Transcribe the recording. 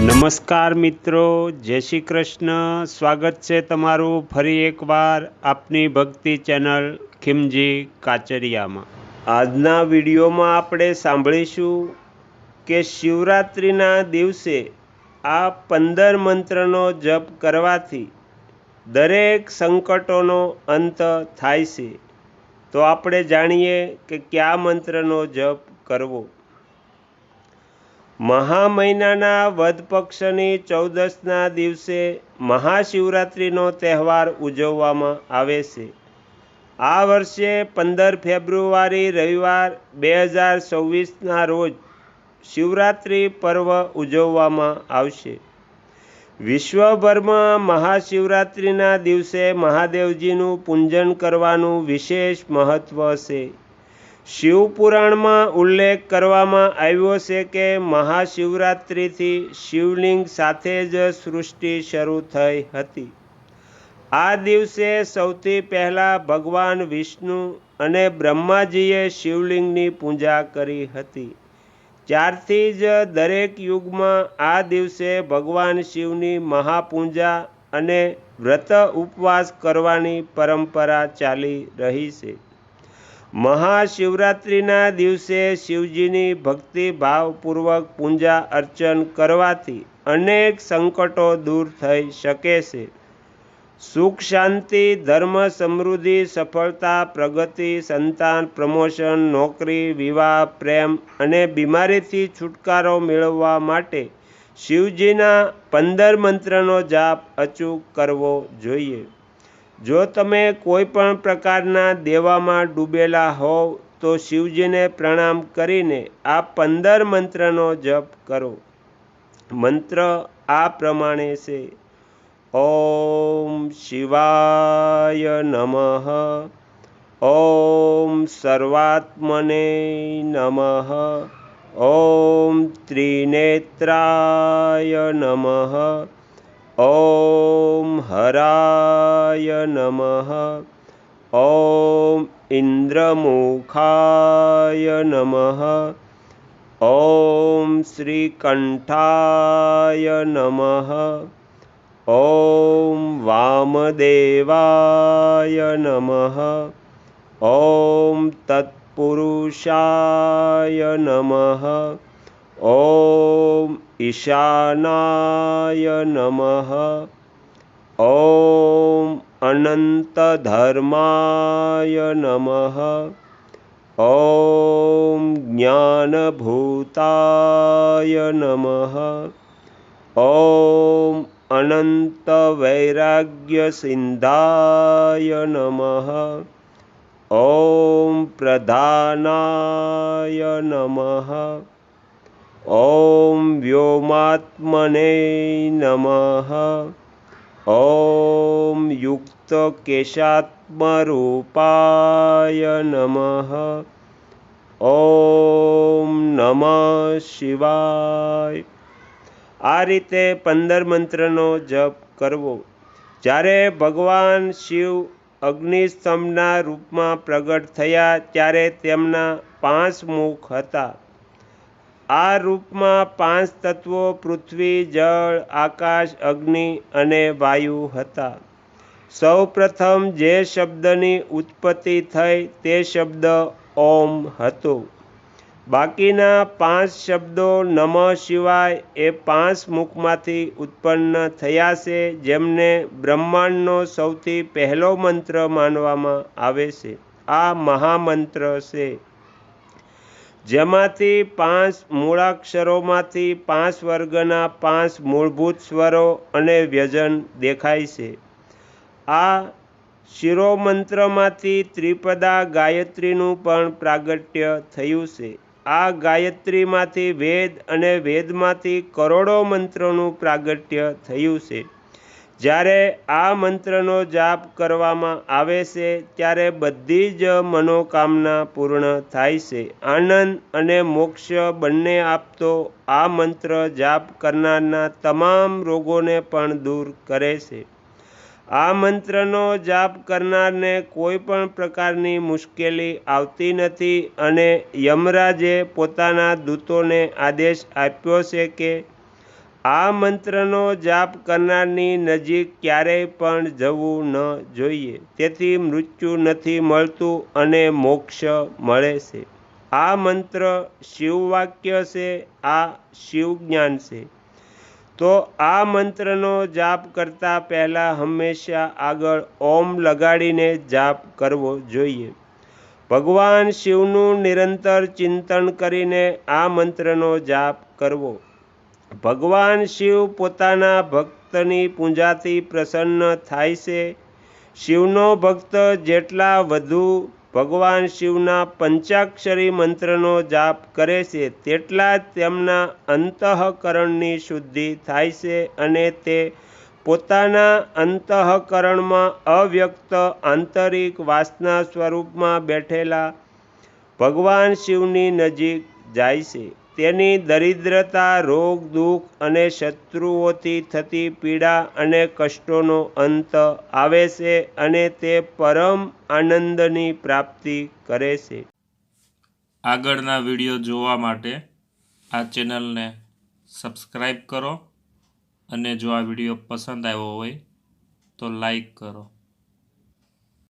નમસ્કાર મિત્રો, જય શ્રી કૃષ્ણ. સ્વાગત છે તમારું ફરી એકવાર આપની ભક્તિ ચેનલ ખીમજી કાચરિયામાં. આજના વિડીયોમાં આપણે સાંભળીશું કે શિવરાત્રિના દિવસે આ પંદર મંત્રનો જપ કરવાથી દરેક સંકટોનો અંત થાય છે. તો આપણે જાણીએ કે કયા મંત્રનો જપ કરવો. મહા મહિનાના વધ પક્ષની ચૌદસના દિવસે મહાશિવરાત્રિનો તહેવાર ઉજવવામાં આવે છે. આ વર્ષે પંદર ફેબ્રુઆરી રવિવાર બે હજાર ચોવીસના રોજ શિવરાત્રિ પર્વ ઉજવવામાં આવશે. વિશ્વભરમાં મહાશિવરાત્રિના દિવસે મહાદેવજીનું પૂજન કરવાનું વિશેષ મહત્ત્વ છે. શિવપુરાણમાં ઉલ્લેખ કરવામાં આવ્યો છે કે મહાશિવરાત્રિથી શિવલિંગ સાથે જ સૃષ્ટિ શરૂ થઈ હતી. આ દિવસે સૌથી પહેલાં ભગવાન વિષ્ણુ અને બ્રહ્માજીએ શિવલિંગની પૂજા કરી હતી. ત્યારથી જ દરેક યુગમાં આ દિવસે ભગવાન શિવની મહાપૂજા અને વ્રત ઉપવાસ કરવાની પરંપરા ચાલી રહી છે. મહાશિવરાત્રિના દિવસે શિવજીની ભક્તિભાવપૂર્વક પૂજા અર્ચન કરવાથી અનેક સંકટો દૂર થઈ શકે છે. સુખ શાંતિ, ધર્મ સમૃદ્ધિ, સફળતા, પ્રગતિ, સંતાન, પ્રમોશન, નોકરી, વિવાહ, પ્રેમ અને બીમારીથી છુટકારો મેળવવા માટે શિવજીના પંદર મંત્રનો જાપ અચૂક કરવો જોઈએ. જો તમે કોઈ પણ પ્રકારના દેવામાં ડૂબેલા હોવ, તો શિવજીને પ્રણામ કરીને આ પંદર મંત્રનો જપ કરો. મંત્ર આ પ્રમાણે છે. ઓમ શિવાય નમઃ. ઓમ સર્વાત્મને નમઃ. ઓમ ત્રિનેત્રાય નમઃ. ॐ हराय नमः। ॐ इन्द्रमुखाय नमः। ॐ श्रीकण्ठाय नमः। ॐ वामदेवाय नमः। ॐ तत्पुरुषाय नमः। ॐ ईशानाय नमः। ॐ अनन्तधर्माय नमः। ॐ ज्ञानभूताय नमः। ॐ अनन्तवैराग्यसिन्धाय नमः। ॐ प्रधानाय नमः। વ્યોમાત્મને નમઃ ઓમ યુક્ત કેશાત્મરૂપાય નમઃ ઓમ નમ શિવાય આ રીતે પંદર મંત્રનો જપ કરવો. જ્યારે ભગવાન શિવ અગ્નિસ્તંભના રૂપમાં પ્રગટ થયા ત્યારે તેમના પાંચ મુખ હતા. આ રૂપમાં પાંચ તત્વો પૃથ્વી, જળ, આકાશ, અગ્નિ અને વાયુ હતા. સૌ પ્રથમ જે શબ્દની ઉત્પત્તિ થઈ તે શબ્દ ઓમ હતો. બાકીના પાંચ શબ્દો નમ શિવાય એ પાંચ મુખમાંથી ઉત્પન્ન થયા છે, જેમને બ્રહ્માંડનો સૌથી પહેલો મંત્ર માનવામાં આવે છે. આ મહામંત્ર છે. જેમાંથી પાંચ મૂળાક્ષરોમાંથી પાંચ વર્ગના પાંચ મૂળભૂત સ્વરો અને વ્યજન દેખાય છે. આ શિરોમંત્રમાંથી ત્રિપદા ગાયત્રીનું પણ પ્રાગટ્ય થયું છે. આ ગાયત્રીમાંથી વેદ અને વેદમાંથી કરોડો મંત્રોનું પ્રાગટ્ય થયું છે. જ્યારે આ મંત્રનો જાપ કરવામાં આવે છે, ત્યારે બધી જ મનોકામના પૂર્ણ થાય છે. આનંદ અને મોક્ષ બંને આપતો આ મંત્ર જાપ કરનારના તમામ રોગોને પણ દૂર કરે છે. આ મંત્રનો જાપ કરનારને કોઈ પણ પ્રકારની મુશ્કેલી આવતી નથી અને યમરાજે પોતાના દૂતોને આદેશ આપ્યો છે કે આ મંત્રનો જાપ કરનારની નજીક ક્યારેય પણ જવું ન જોઈએ. તેથી મૃત્યુ નથી મળતું અને મોક્ષ મળે છે. આ મંત્ર શિવવાક્ય છે, આ શિવજ્ઞાન છે. તો આ મંત્રનો જાપ કરતા પહેલાં હંમેશા આગળ ઓમ લગાડીને જાપ કરવો જોઈએ. ભગવાન શિવનું નિરંતર ચિંતન કરીને આ મંત્રનો જાપ કરવો. ભગવાન શિવ પોતાના ભક્તની પૂજાથી પ્રસન્ન થાય છે. શિવનો ભક્ત જેટલા વધુ ભગવાન શિવના પંચાક્ષરી મંત્રનો જાપ કરે છે, તેટલા તેમના અંતઃકરણની શુદ્ધિ થાય છે અને તે પોતાના અંતઃકરણમાં અવ્યક્ત આંતરિક વાસના સ્વરૂપમાં બેઠેલા ભગવાન શિવની નજીક જાય છે. તેની દરિદ્રતા, રોગ, દુઃખ અને શત્રુઓથી થતી પીડા અને કષ્ટોનો અંત આવે છે અને તે પરમ આનંદની પ્રાપ્તિ કરે છે. આગળના વીડિયો જોવા માટે આ ચેનલને સબસ્ક્રાઈબ કરો અને જો આ વીડિયો પસંદ આવ્યો હોય તો લાઈક કરો.